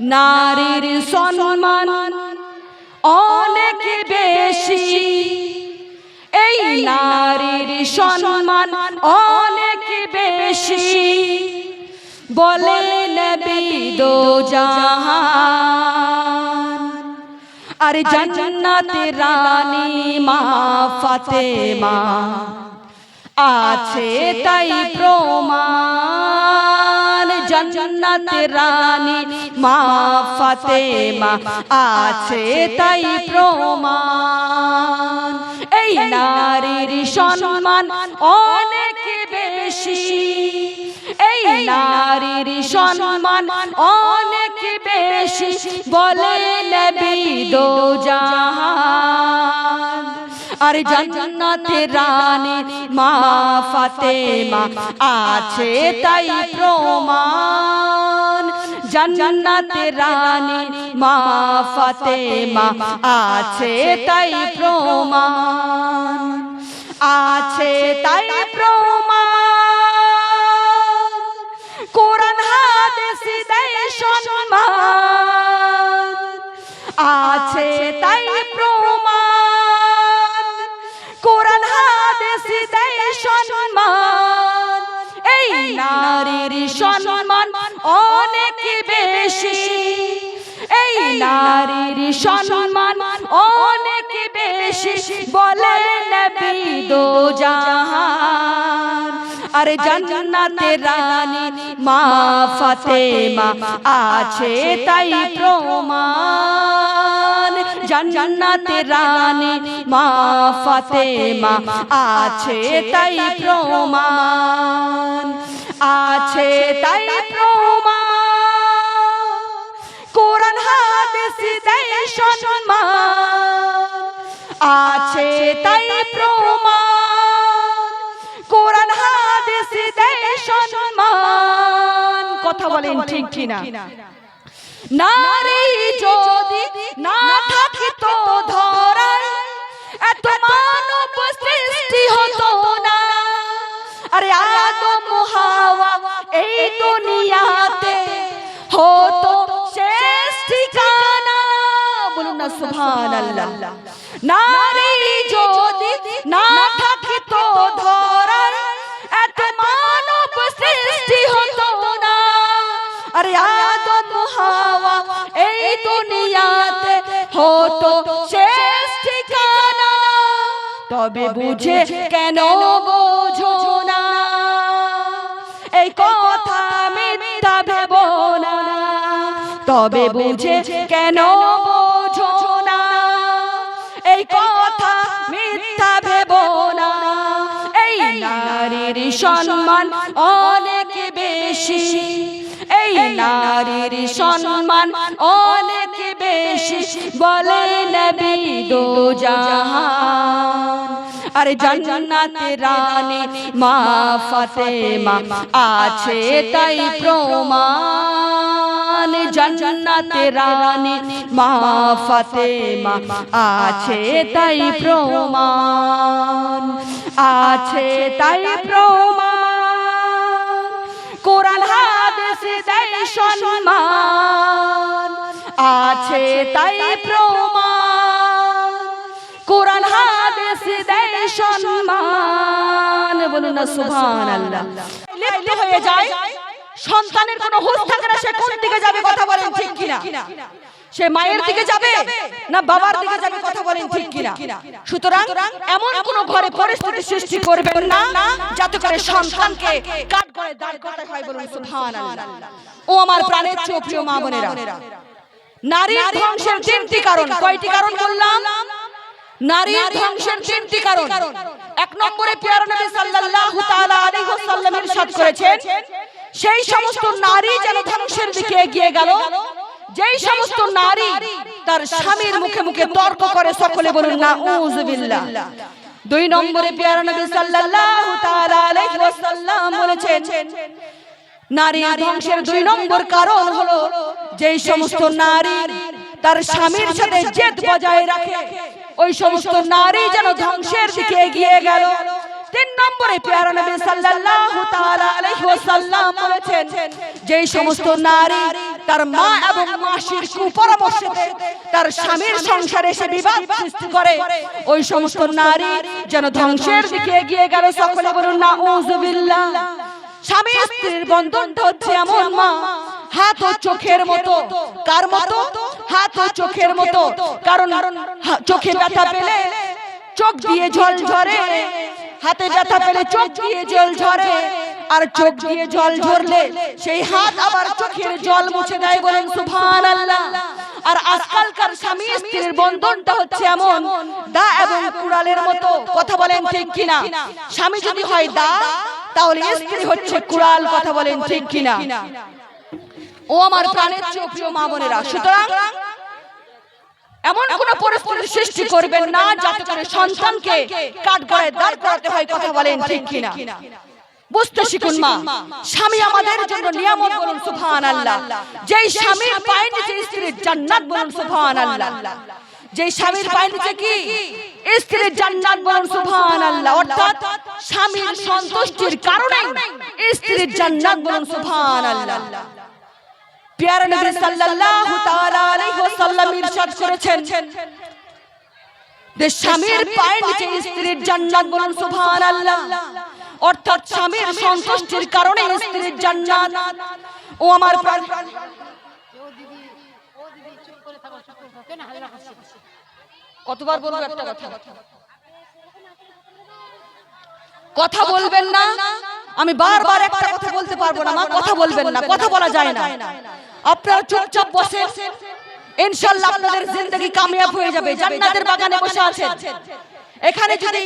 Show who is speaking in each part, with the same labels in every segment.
Speaker 1: নারীর সম্মান অনেক বেশি। এই নারীর সম্মান অনেক বেশি। বলে নবী দো জাহান আর জান্নাত রানী মা ফাতেমা। আছে তাই প্রমাণ। জান্নাত রানী মা ফাতেমা আছে তাই প্রমাণ। এই নারীর সম্মান অনেক বেশি। এই নারীর সম্মান অনেক বেশি, বলে নবী দো জাহান আর জান্নাতে রানী মা ফাতেমা আছে তাই প্রমাণ। জান্নাতে রানী মা ফাতেমা আছে তাই প্রমাণ। আছে তাই প্রমাণ। বেশি। এই নারীর সম্মান অনেক বেশি বলে দো জাহান আরে জান্নাতে রানী মা ফাতেমা আছে তাই প্রমাণ। জান্নাতে রানী মা ফাতেমা আছে তাই প্রমাণ। আছে তাই প্রমাণ। সম্মান আছে তাই প্রমাণ। কোরআন হাদিস দেয় সম্মান। কথা বলেন ঠিক কিনা? নারী যদি না থাকতো ধরায় এত মানব সৃষ্টি হতো না। আরে আদম হাওয়া এই দুনিয়াতে না নারী যদি না থাকতো ধরার এত মানব সৃষ্টি হতো না। আরে আদম হাওয়া এই দুনিয়াতে হতো শেষ ঠিকানা। তবে বুঝে কেন বোঝো না। এই কথা মিথ্যা ভেব না। তবে বুঝে কেন বোঝো নারীর সম্মান অনেক বেশি। এই নারীর সম্মান অনেক বেশি বলে নবী দো জাহান আরে জান্নাতে রানী মা ফাতেমা আছে তাই প্রমাণ। জান্নাতে রানী মা ফাতেমা আছে তাই প্রমাণ। আছে তাই প্রমাণ। কোরআন হাদিস দেয় সম্মান। আছে তাই প্রমাণ। কোরআন হাদিস দেয় সম্মান। বলুন না সুবহানাল্লাহ। লিপ্ত হয়ে যায়। সন্তানের কোনো হুঁশ থাকে না সে কোন দিকে যাবে কথা বলেন ঠিক কিনা। সে মায়ের দিকে যাবে না বাবার দিকে যাবে কথা বলেন ঠিক কিনা? সুতরাং এমন কোন ঘরে পরিস্থিতি সৃষ্টি করবেন না যাতে করে সন্তানকে কাট করে দাঁড় করাতে হয় বলুন সুবহানাল্লাহ। ও আমার প্রাণের চেয়ে প্রিয় মা বোনেরা নারীর ধ্বংসের তিনটি কারণ। কয়টি কারণ বললাম? নারীর ধ্বংসের তিনটি কারণ। এক নম্বরে পিয়ার নবী সাল্লাল্লাহু তাআলা আলাইহি ওয়াসাল্লাম ইরশাদ করেছেন সেই সমস্ত নারী যেন ধ্বংসের দিকে এগিয়ে গেল যেই সমস্ত নারী তার স্বামীর মুখে মুখে তর্ক করে সকলে বলুন না উযবিল্লাহ দুই নম্বরে পিয়ার নবী সাল্লাল্লাহু তাআলা আলাইহি ওয়াসাল্লাম বলেছেন নারী ধ্বংসের দুই নম্বর কারণ হলো যেই সমস্ত নারী তার স্বামীর সাথে জেদ বজায় রাখে ওই সমস্ত নারী যেন ধ্বংসের দিকে এগিয়ে গেল। তিন নম্বরে পেয়ারা নবী সাল্লাল্লাহু তাআলা আলাইহি ওয়াসাল্লাম বলেছেন যেই সমস্ত নারী তার মা এবং মাসির কুপরামর্শে তার স্বামীর সংসারে এসে বিবাদ সৃষ্টি করে। ওই সমস্ত নারী যেন ধ্বংসের দিকে এগিয়ে গেল সকলে বলুন না উযুবিল্লাহ স্বামী স্ত্রীর বন্ধনটা হচ্ছে এমন মা, হাত ও চোখের মতো। কার মতো? হাত ও চোখের মতো। কারণ চোখে ব্যথা পেলে চোখ দিয়ে জল ঝরে হাতে ব্যথা পেলে চোখ দিয়ে জল ঝরে আর চোখ দিয়ে জল ঝরলে সেই হাত আবার চোখের জল মুছে দেয় বলেন সুভান আল্লাহ আর আজকালকার স্বামী স্ত্রীর বন্ধনটা হচ্ছে এমন। দা এবং কুড়ালের মতো কথা বলেন ঠিক কিনা। স্বামী যদি হয় দা তাহলে স্ত্রী হচ্ছে কুড়াল কথা বলেন ঠিক কিনা। ও আমার প্রাণের প্রিয় মা বোনেরা সুতরাং এমন কোন পরিস্থিতির সৃষ্টি করবেন না যাতে করে সন্তানকে কাঠগড়ায় দাঁড় করাতে হয় কথা বলেন ঠিক কিনা। বুঝতে শিখুন মা। স্বামী আমাদের জন্য নিয়ামত বলুন সুফান আল্লাহ যেই স্বামীর পায়ের নিচে স্ত্রীর জান্নাত বলুন সুফান আল্লাহ যেই স্বামীর পায়ের নিচে কি? স্ত্রীর জান্নাত বলুন সুফান আল্লাহ অর্থাৎ স্বামীর সন্তুষ্টির কারণে স্ত্রীর জান্নাত বলুন সুফান আল্লাহ প্যারা নবী সাল্লাল্লাহু তাআলা আলাইহি ওয়াসাল্লাম ইরশাদ করেছেন। যে স্বামীর পায়ের নিচে স্ত্রীর জান্নাত বলুন সুবহানাল্লাহ। অর্থাৎ স্বামীর সন্তুষ্টির কারণে স্ত্রীর জান্নাত। ও আমার প্রাণ কতবার বলব একটা কথা? কথা? বলবেন না। আমি বারবার একটা কথা বলতে পারব না মা কথা বলবেন না কথা বলা যায় না। আপনারা চুপচাপ বসে ইনশাআল্লাহ আপনাদের জিন্দগি কামিয়াব হয়ে যাবে জান্নাতের বাগানে বসে আছেন। এখানে যদি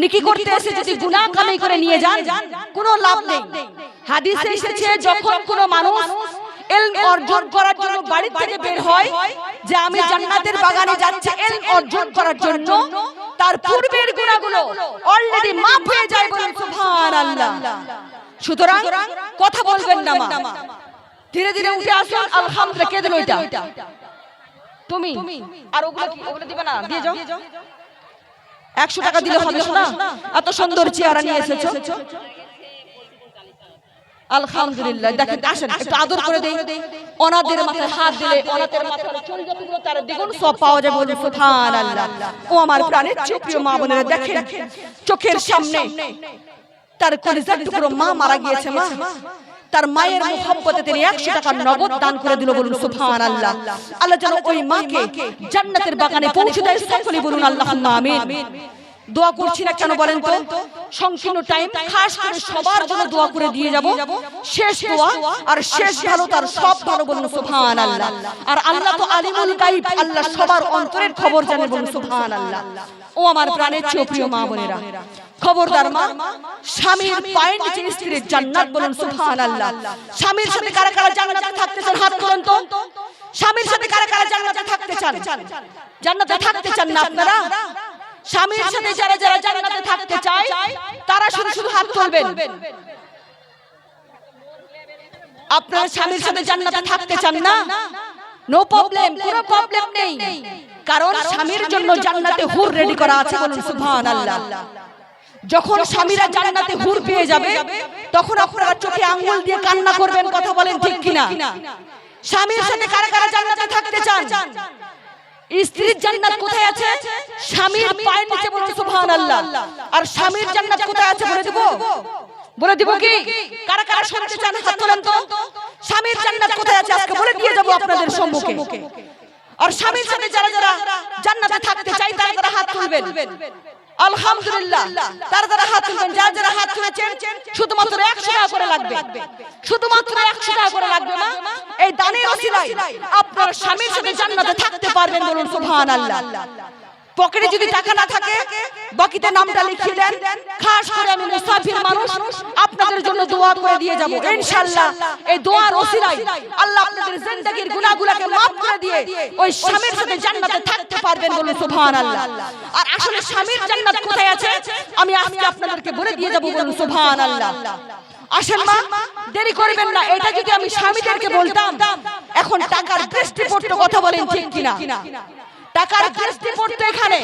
Speaker 1: নিকি করতে এসে যদি গুনাহ কামাই করে নিয়ে যান কোনো লাভ নেই। হাদিসে এসেছে যখন কোনো মানুষ এলম অর্জন করার জন্য বাড়ি থেকে বের হয় যে আমি জান্নাতের বাগানে যাচ্ছি এলম অর্জন করার জন্য তার পূর্বের গুনাহগুলো অলরেডি মাফ হয়ে যায় বলেন সুবহানাল্লাহ। সুতরাং কথা বলবেন না মা। ধীরে ধীরে উঠে আসুন আলহামদুলিল্লাহ কে দিল ওইটা তুমি আর ওগুলো কি ওগুলো দিবে না? দিয়ে যাও। একশো টাকা দিলে হবে শোনা? এত সুন্দর চেহারা নিয়ে এসেছ? আলহামদুলিল্লাহ। দেখেন আসেন একটু আদর করে দেই। অনাদের মাথায় হাত দিলে অনাদের মাথায় চুল যতগুলো তার দ্বিগুণ সব পাওয়া বলে সুবহানাল্লাহ। ও আমার প্রাণের প্রিয় মা বোনেরা দেখেন চোখের সামনে। তার কলিজার টুকরো মা মারা গিয়েছে মা। তার মায়ের মোহাম্মতে তিনি একশো টাকা নগদ দান করে দিল বলুন সুফান আল্লাহ আল্লাহ যেন ওই মাকে জান্নাতের বাগানে পৌঁছে দেয় সকলে বলুন আল্লাহ আমিন। দোয়া করছি না কেন বলেন তো? সংকীর্ণ টাইম খাস করে সবার জন্য দোয়া করে দিয়ে যাব। শেষ দোয়া আর শেষ ভালো তার সব ভালো বলুন সুবহান আল্লাহ আর আল্লাহ তো আলিমুল গাইব আল্লাহ সবার অন্তরের খবর জানে বলুন সুবহান আল্লাহ ও আমার প্রাণের চেয়ে প্রিয় মা বোনেরা। খবরদার মা স্বামীর পায়ের নিচে স্ত্রীর জান্নাত বলুন সুবহানাল্লাহ। স্বামীর সাথে কারা কারা জান্নাতে থাকতে চান হাত তুলুন তো স্বামীর সাথে কারা কারা জান্নাতে থাকতে চান? জান্নাতে থাকতে চান না আপনারা? স্বামীর সাথে যারা যারা জান্নাতে থাকতে চায় তারা শুধু শুধু হাত তুলবেন আপনার স্বামীর সাথে জান্নাতে থাকতে চান না? নো। প্রবলেম কোনো প্রবলেম নেই। কারণ স্বামীর জন্য জান্নাতে হুর রেডি করা আছে বলুন সুবহানাল্লাহ। যখন স্বামীরা জান্নাতে হুর পেয়ে যাবে তখন আপনারা চোখে আঙ্গুল দিয়ে কান্না করবেন কথা বলেন ঠিক কিনা? স্বামীর সাথে কারা কারা জান্নাতে থাকতে চান? স্ত্রীর জান্নাত কোথায় আছে? স্বামীর পায়ের নিচে বলুন সুবহানাল্লাহ। আর স্বামীর জান্নাত কোথায় আছে বলে দেব? বলে দিব কি? কারা কারা শুনতে চান? হাত তোলেন তো। স্বামীর জান্নাত কোথায় আছে? আজকে বলে দিয়ে যাব আপনাদের সম্মুখে। আর স্বামীর সাথে যারা যারা জান্নাতে থাকতে চাই তারা তারা হাত তুলবেন। আলহামদুলিল্লাহ। তারা যারা হাত তুলবেন, যারা যারা হাত তুলেছেন, শুধুমাত্র একশো টাকা করে লাগবে। শুধুমাত্র একশো টাকা করে লাগবে না, এই দানের ওসিলায় আপনার স্বামীর সাথে জান্নাতে থাকতে পারবেন বলুন, সুবহানাল্লাহ। পকেটে যদি টাকা না থাকে বাকিতে নামটা লিখিয়ে দেন। খাস করে আমি মুসাফির মানুষ আপনাদের জন্য দোয়া করে দিয়ে যাব। ইনশাআল্লাহ এই দোয়ার ওসিলায় আল্লাহ আপনাদের জিন্দেগীর গুনাহগুলোকে maaf করে দিয়ে ওই স্বামীর সাথে জান্নাতে থাকতে পারবেন বলে সুবহানাল্লাহ। আর আসলে স্বামীর জান্নাত কোথায় আছে? আমি আজকে আপনাদেরকে বলে দিয়ে যাব বলুন সুবহানাল্লাহ। আসেন মা দেরি করবেন না। এটা যদি আমি স্বামীদেরকে বলতাম এখন টাকার দৃষ্টি পড়তো কথা বলেন ঠিক কিনা টাকার কিস্তি পড়তে এখানে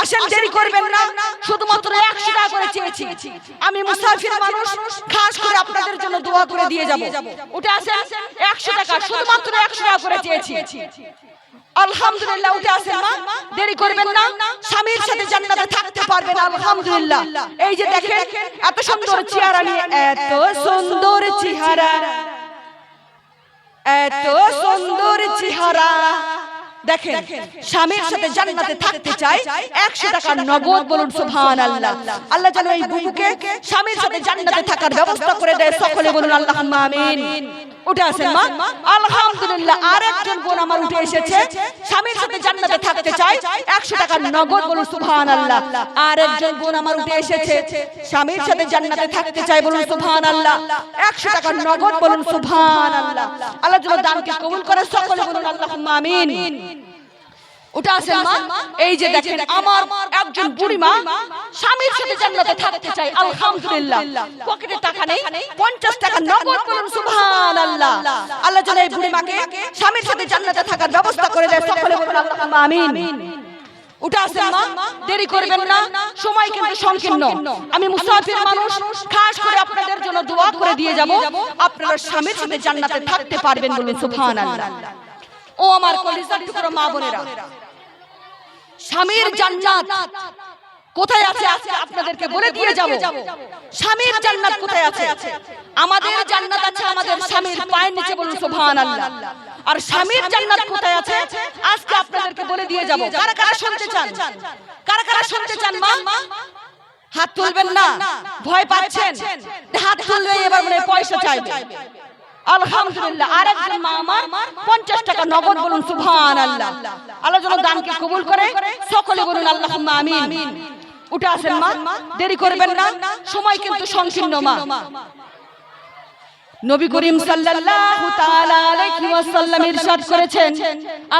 Speaker 1: আসেন দেরি করবেন না শুধুমাত্র একশো টাকা করে চেয়েছি। আমি মুসাফির মানুষ খাস করে আপনাদের জন্য দোয়া করে দিয়ে যাব। উঠে আসেন একশো টাকা শুধুমাত্র একশো টাকা করে চেয়েছি। আলহামদুলিল্লাহ উঠে আসেন মা দেরি করবেন না। স্বামীর সাথে জান্নাতে থাকতে পারবেন আলহামদুলিল্লাহ। এই যে দেখেন এত সুন্দর চেহারা নিয়ে এত সুন্দর চেহারা। এত সুন্দর চেহারা। দেখেন স্বামীর সাথে জান্নাতে থাকতে চাই একশো টাকা নগদ বলুন সুবহান আল্লাহ আল্লাহ যেন এই বুবুকে স্বামীর সাথে জান্নাতে থাকার ব্যবস্থা করে দেয় সকলে বলুন আল্লাহ আমিন। উঠে আসেন মা। আলহামদুলিল্লাহ আর একজন বোন আমার উঠে এসেছে। স্বামীর সাথে জান্নাতে থাকতে চাই একশো টাকা নগদ বলুন সুবহান আল্লাহ আর একজন বোন আমার উঠে এসেছে। স্বামীর সাথে জান্নাতে থাকতে চাই বলুন সুবহান আল্লাহ একশো টাকা নগদ বলুন সুবহান আল্লাহ আল্লাহ যেন দানকে কবুল করে সকলে বলুন আল্লাহ আমিন ওটা মা, এই যে দেখেন, আমার একজন বুড়ি মা স্বামীর সাথে জান্নাতে থাকতে চাই আলহামদুলিল্লাহ। পকেটে টাকা নেই 50 টাকা নগদ বলুন সুবহানাল্লাহ। আল্লাহ যেন এই বুড়ি মাকে স্বামীর সাথে জান্নাতে থাকার ব্যবস্থা করে দেয়, সকলে বলুন আল্লাহুম্মা আমিন। উঠে আসেন মা, দেরি করবেন না, সময় কিন্তু সংকীর্ণ। আমি মুসাফির মানুষ, খাস করে আপনাদের জন্য দোয়া করে দিয়ে যাব। আপনারা স্বামীর সাথে জান্নাতে থাকতে পারবেন বলুন, সুবহানাল্লাহ। ও আমার কলিজার টুকরো মা বোনেরা স্বামীর জান্নাত। কোথায় আছে? আজকে আপনাদেরকে বলে দিয়ে যাব। স্বামীর জান্নাত কোথায় আছে? আমাদের জান্নাত আছে আমাদের স্বামীর পায়ের নিচে বলুন সুবহানাল্লাহ। আর স্বামীর জান্নাত কোথায় আছে? আজকে আপনাদেরকে বলে দিয়ে যাব। কারা কারা শুনতে চান? কারা কারা শুনতে চান মা? হাত তুলবেন না। ভয় পাচ্ছেন? হাত তুললে এবার মনে পয়সা চাইবে। আলহামদুলিল্লাহ। আর একজন মা আমার পঞ্চাশ টাকা নগদ বলুন আল্লাহ আল্লাহ যেন দানকে কবুল করে, সকলে বলুন আল্লাহ আমিন। উঠে আসেন মা, দেরি করবেন না, সময় কিন্তু সংকীর্ণ মা। নবী করিম সাল্লাল্লাহু তাআলা আলাইহি ওয়াসাল্লাম ইরশাদ করেছেন,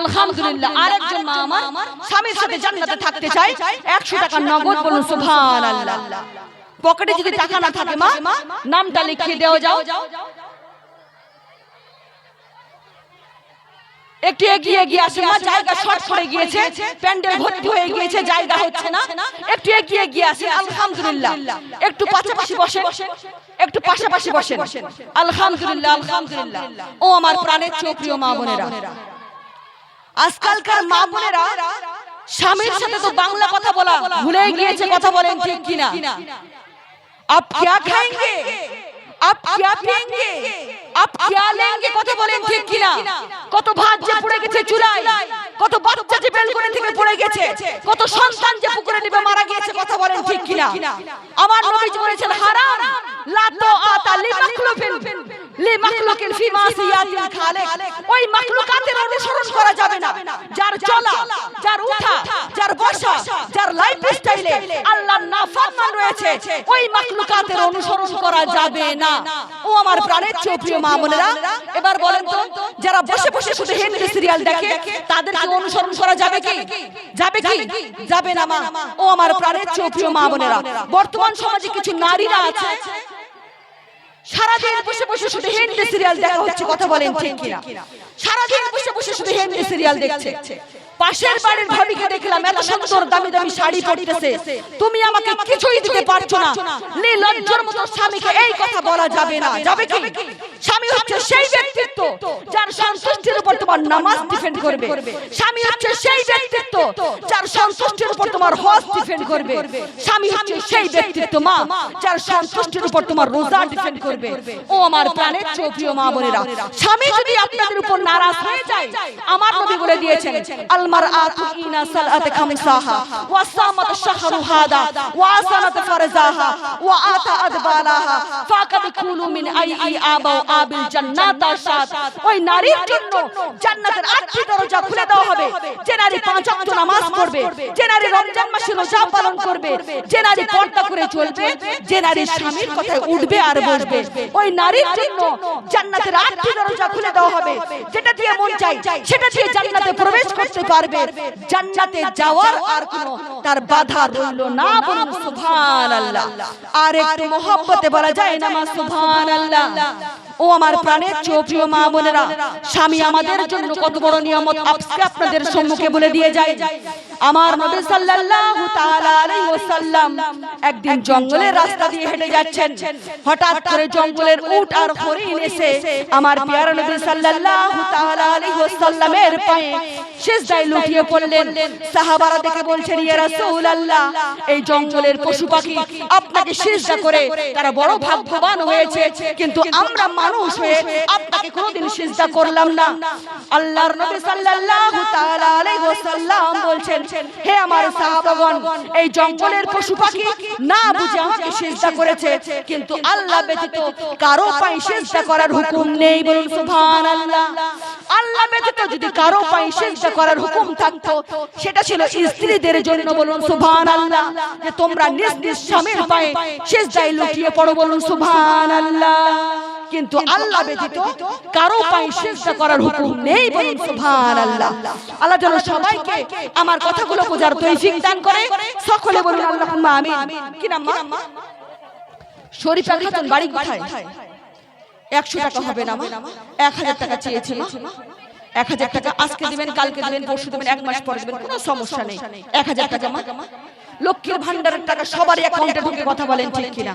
Speaker 1: আলহামদুলিল্লাহ আরেকজন মা আমার স্বামীর সাথে জান্নাতে থাকতে চায় 100 টাকা নগদ বলুন, সুবহানাল্লাহ। পকেটে যদি টাকা না থাকে মা, নামটা লিখিয়ে দেওয়া যাও। একটু এগিয়ে গিয়ে আসে মা জায়গা শর্ট করে গিয়েছে প্যান্ডেল ভর্তি হয়ে গিয়েছে জায়গা হচ্ছে না। একটু এগিয়ে গিয়ে আসে আলহামদুলিল্লাহ। একটু পাশাপাশি বসে বসে একটু পাশাপাশি বসে আলহামদুলিল্লাহ আলহামদুলিল্লাহ। ও আমার প্রাণের চেয়ে প্রিয় মা বোনেরা। আজকালকার মা বোনেরা স্বামীর সাথে তো বাংলা কথা বলা ভুলে গিয়েছে কথা বলেন ঠিক কিনা? আপ কে খায়েঙ্গে? আপ क्या पिएंगे আপ क्या लेंगे কথা বলেন ঠিক কিনা কত ভাত যে পড়ে গেছে চুলায় কত বাচ্চা যে বেলকনি থেকে পড়ে গেছে কত সন্তান যে পুকুরে ডুবে মারা গিয়েছে কথা বলেন ঠিক কিনা আমার নবীজি বলেছেন হারাম লা তো আতা লি মাখলুকিন লি মাখলুকিন ফি মাসিয়াতিল খালিক ওই মাখলুকাতের অনুসরণ করা যাবে না। যার চলা যার উঠা যার বসা যার লাইফ স্টাইলে আল্লাহর নাফরমান রয়েছে। ওই মাখলুকাতের অনুসরণ করা যাবে না। ও আমার প্রাণের চেয়ে প্রিয় মা বোনেরা এবার বলেন তো যারা বসে বসে শুধু হিন্দি সিরিয়াল দেখে তাদেরকে অনুসরণ করা যাবে কি? যাবে কি? যাবে না মা। ও আমার প্রাণের চেয়ে প্রিয় মা বোনেরা বর্তমান সমাজে কিছু নারীরা আছে সারাদিন বসে বসে শুধু হিন্দি সিরিয়াল দেখা হচ্ছে কথা বলেন ঠিক কিনা? সারাদিন বসে বসে শুধু হিন্দি সিরিয়াল দেখছে। পাশের বাড়ির ভাবিকে দেখলাম এত সুন্দর দামি দামি শাড়ি পরতেছে। তুমি আমাকে কিছুই দিতে পারছ না। নির্লজ্জের মতো স্বামীকে এই কথা বলা যাবে না। যাবে কি? স্বামী হচ্ছে সেই ব্যক্তিত্ব যার সন্তুষ্টির উপর তোমার নামাজ ডিপেন্ড করবে। স্বামী হচ্ছে সেই ব্যক্তিত্ব যার সন্তুষ্টির উপর তোমার হজ ডিপেন্ড করবে। স্বামী হচ্ছে সেই ব্যক্তিত্ব মা যার সন্তুষ্টির উপর তোমার রোজা ডিপেন্ড করবে। ও আমার প্রাণের প্রিয় মা বোনেরা। স্বামী যদি আপনাদের উপর নারাজ হয়ে যায় আমার নবী বলে দিয়েছেন আলমার আতু ইনা সালাতে খামসাহা ওয়া সামাত শাহরু হাদা ওয়া সানাত ফারজাহা ওয়া আতা আদবালাহা ফাকাদ কুলু মিন আইই আবাউ আবিল জান্নাত আশাত ওই নারীর জন্য জান্নাতের আটটি দরজা খুলে দেওয়া হবে। যে নারী পাঁচ ওয়াক্ত নামাজ পড়বে, যে নারী রমজান মাসে রোজা পালন করবে, যে নারী পর্দা করে চলবে, যে নারী স্বামীর কথায় উঠবে আর বসবে। ওই নারীর জন্য জান্নাতের আটটি দরজা খুলে দেওয়া হবে। যেটা দিয়ে মন চাই সেটা দিয়ে জান্নাতে প্রবেশ করতে পারবে। জান্নাতে যাওয়ার আর কোনো তার বাধা রইল না বলুন সুবহানাল্লাহ। আর একটু মহব্বতে বলা যায় না মা সুবহানাল্লাহ। ও আমার প্রাণের চোপ্রিয় মা বোনেরা, স্বামী আমাদের জন্য কত বড় নিয়ামত আজকে আপনাদের সম্মুখে বলে দিয়ে যায় আমার নবী সাল্লাল্লাহু তাআলা আলাইহি ওয়াসাল্লাম একদিন জঙ্গলের রাস্তা দিয়ে হেঁটে যাচ্ছেন। হঠাৎ করে জঙ্গলের উট আর হরিণ এসে আমার প্রিয় নবী সাল্লাল্লাহু তাআলা আলাইহি ওয়াসাল্লামের পায়ে সিজদায় লুটিয়ে পড়লেন। সাহাবারা দেখে বলছেন, ইয়া রাসূলুল্লাহ, এই জঙ্গলের পশু পাখি আপনাকে সিজদা করে, তারা বড় ভাগ্যবান হয়েছে। কিন্তু আমরা মানুষ হয়ে আপনাকে কোনোদিন সিজদা করলাম না। আল্লাহর নবী সাল্লাল্লাহু তাআলা আলাইহি ওয়াসাল্লাম বলছেন, হে আমার সাহাবাগণ, এই জঙ্গলের পশু পাখি না বুঝে আমাকে সিজদা করেছে, কিন্তু আল্লাহ ব্যতীত কারও পায়ে সিজদা করার হুকুম নেই বলুন সুবহানাল্লাহ। আল্লাহ ব্যতীত যদি কারও পায়ে সিজদা করার হুকুম থাকতো, সেটা ছিল স্ত্রীদের জন্য বলুন সুবহানাল্লাহ, যে তোমরা নিজ নিজ স্বামীর পায়ে সিজদায় লুটিয়ে পড়ো বলুন সুবহানাল্লাহ। কিন্তু আল্লাহ ব্যতীত কারও পায়ে সিজদা করার হুকুম নেই বলুন সুবহানাল্লাহ। আল্লাহ যেন সবাইকে আমার কথাগুলো বোঝার তৌফিক দান করে। সকলে বলুন আল্লাহুম্মা আমিন। কি নাম মা? শরীফা খাতুন বাড়ি কোথায়? একশো টাকা হবে না মা? এক হাজার টাকা চেয়েছে মা? এক হাজার টাকা আজকে দিবেন কালকে দিবেন পরশু দিবেন এক মাস পরে দিবেন কোনো সমস্যা নেই। এক হাজার টাকা মা? লক্ষ্মীর ভান্ডারের টাকা সবার অ্যাকাউন্টে ঢুকে কথা বলেন ঠিক কিনা?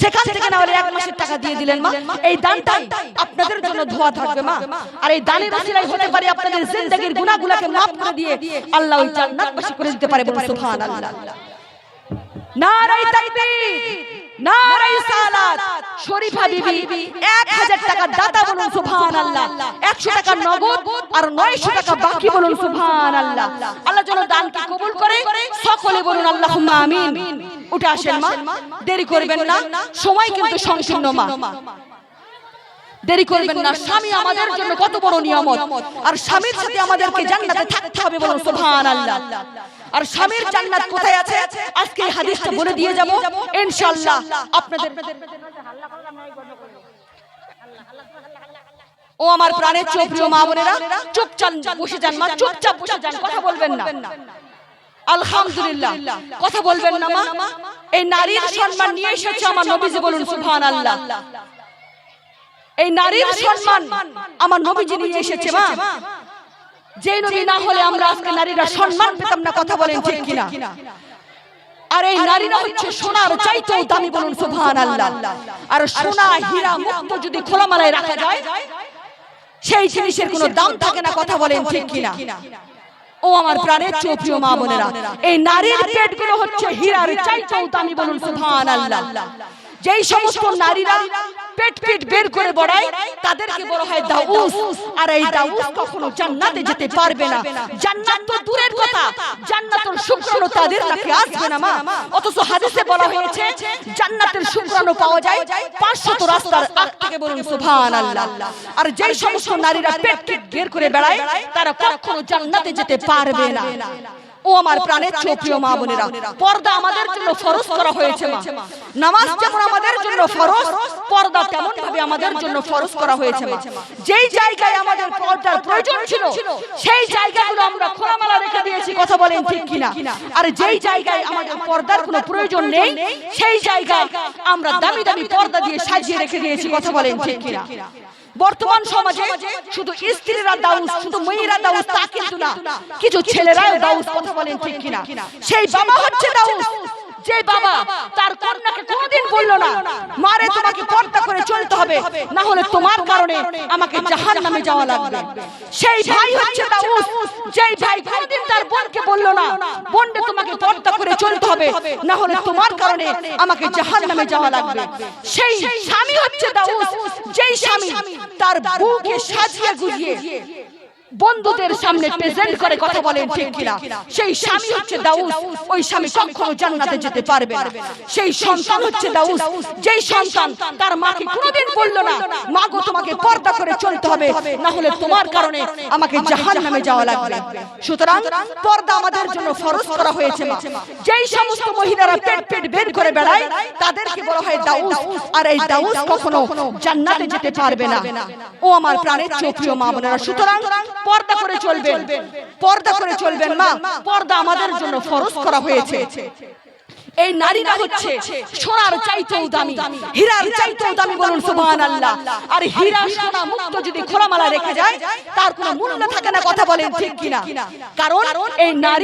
Speaker 1: সেখান থেকে না হলে এক মাসের টাকা দিয়ে দিলেন মা। এই দানটাই আপনাদের জন্য ধোয়া থাকবে মা। আর এই দানের ওসিলায় হতে পারে আপনাদের জিন্দেগীর গুনাহগুলোকে maaf করে দিয়ে আল্লাহ ওই জান্নাতবাসী করে দিতে পারে বলুন সুবহানাল্লাহ। নারাই তাকবীর। নারাই সালাত। শরীফা বিবি 1000 টাকা দাতা বলুন সুবহানাল্লাহ। 100 টাকা নগদ আর 900 টাকা বাকি বলুন সুবহানাল্লাহ। আল্লাহ যেন দানকে কবুল করে সকলে বলুন আল্লাহুম্মা আমিন। উঠে আসেন মা দেরি করবেন না সময় কিন্তু সংকীর্ণ মা। দেরি করবেন না। স্বামী আমাদের জন্য কত বড় নিয়ামত। আর স্বামীর সাথে আমাদেরকে জান্নাতে থাকতে হবে বলুন সুবহানাল্লাহ। আর স্বামীর জান্নাত কোথায় আছে? আজকে এই হাদিসটা বলে দিয়ে যাব। ইনশাআল্লাহ আপনাদের ও আমার প্রাণের চোখ প্রিয় মা বোনেরা চুপচাপ বসে যান মা চুপচাপ বসে যান কথা বলবেন না। আলহামদুলিল্লাহ। কথা বলবেন না মা। এই নারীর সম্মান নিয়ে এসেছে আমার নবীজি বলুন সুবহানাল্লাহ। এই নারীর সম্মান আমার নবীজি নিয়ে এসেছে মা। যে নবী না হলে আমরা আজকে নারীরা সম্মান পেতাম না কথা বলেন ঠিক কিনা। আর এই নারীরা হচ্ছে সোনার চাইতেও দামি বলুন সুবহানাল্লাহ। আর সোনা হীরা মুক্ত যদি খোলামালায় রাখা যায় সেই জিনিসের কোনো দাম থাকে না কথা বলেন ঠিক কিনা। ও আমার প্রাণের চোপ্রিয় মা বোনেরা এই নারীর পেটগুলো হচ্ছে হীরার চাইতেও দামি বলুন সুবহানাল্লাহ। যেই সমস্ত নারীরা পেট পেট বের করে বড়ায় তাদেরকে বড় হয় দাউস। আর এই দাউস কখনো জান্নাতে যেতে পারবে না। জান্নাত তো দূরের কথা। জান্নাতের শুক্রাণু তাদের নাকি আসবে না মা। অথচ হাদিসে বলা হয়েছে জান্নাতের শুক্রাণু পাওয়া যায় 500 রাস্তার আগ থেকে বলুন সুবহানাল্লাহ। আর যেই সমস্ত নারীরা পেট পেট বের করে বেড়ায় তারা কখনো জান্নাতে যেতে পারবে না। ও আমার প্রাণের চোপ্রিয় মা বোনেরা। পর্দা আমাদের জন্য ফরজ করা হয়েছে মা। নামাজ যেমন আমাদের জন্য ফরজ, পর্দা তেমন ভাবে আমাদের জন্য ফরজ করা হয়েছে মা। যেই জায়গায় আমাদের পর্দার প্রয়োজন ছিল, সেই জায়গাগুলো আমরা খোলামেলা রেখে দিয়েছি, কথা বলেন ঠিক কিনা? আর যেই জায়গায় আমাদের পর্দার কোনো প্রয়োজন নেই, সেই জায়গায় আমরা দামি দামি পর্দা দিয়ে সাজিয়ে রেখে দিয়েছি, কথা বলেন ঠিক কিনা? বর্তমান সমাজে শুধু স্ত্রীরা দাউস শুধু মেয়েরা দাউস তা কিন্তু না। কিছু ছেলেরাও দাউস কথা বলেন ঠিক কিনা। সেই বাবা হচ্ছে দাউস। যে বাবা, তার কন্যাকে কোনোদিন বলল না। মারে, তোমাকে পর্দা করে চলতে হবে, না হলে তোমার কারণে আমাকে জাহান নামে যাওয়া লাগবে। সেই ভাই হচ্ছে দাউস, যেই ভাই কোনোদিন তার বোনকে বলল না। বোনকে তোমাকে পর্দা করে চলতে হবে, না হলে তোমার কারণে আমাকে জাহান নামে যাওয়া লাগবে। সেই স্বামী হচ্ছে দাউস, যেই স্বামী তার বউকে সাজিয়ে গুজিয়ে বন্ধুদের সামনে প্রেজেন্ট করে কথা বলেন ঠিক কিনা? সেই স্বামী হচ্ছে দাউস ওই স্বামী কখনো জান্নাতে যেতে পারবে না। সেই সন্তান হচ্ছে দাউস যেই সন্তান তার মাকে কোনোদিন বলল না মা গো তোমাকে পর্দা করে চলতে হবে না হলে তোমার কারণে আমাকে জাহান্নামে যাওয়া লাগবে। সুতরাং পর্দা আমাদের জন্য ফরজ করা হয়েছে মা। যেই সমস্ত মহিলারা পেট পেট বের করে বেড়ায় তাদেরকে বলা হয় দাউস আর এই দাউস কখনো জান্নাতে যেতে পারবে না ও আমার প্রাণের চোপ্রিয় মা বোনেরা সুতরাং পর্দা করে চলবেন। পর্দা করে চলবেন মা। পর্দা আমাদের জন্য ফরজ করা হয়েছে। এই নারীরা হচ্ছে সোনার চাইতেও দামি। হীরার চাইতেও দামি বলুন সুবহান আল্লাহ আর হীরা সোনা মুক্ত যদি খোলামালা রেখে যায়, তার কোনো মূল্য থাকে না কথা বলেন ঠিক কিনা। কারণ এই নারী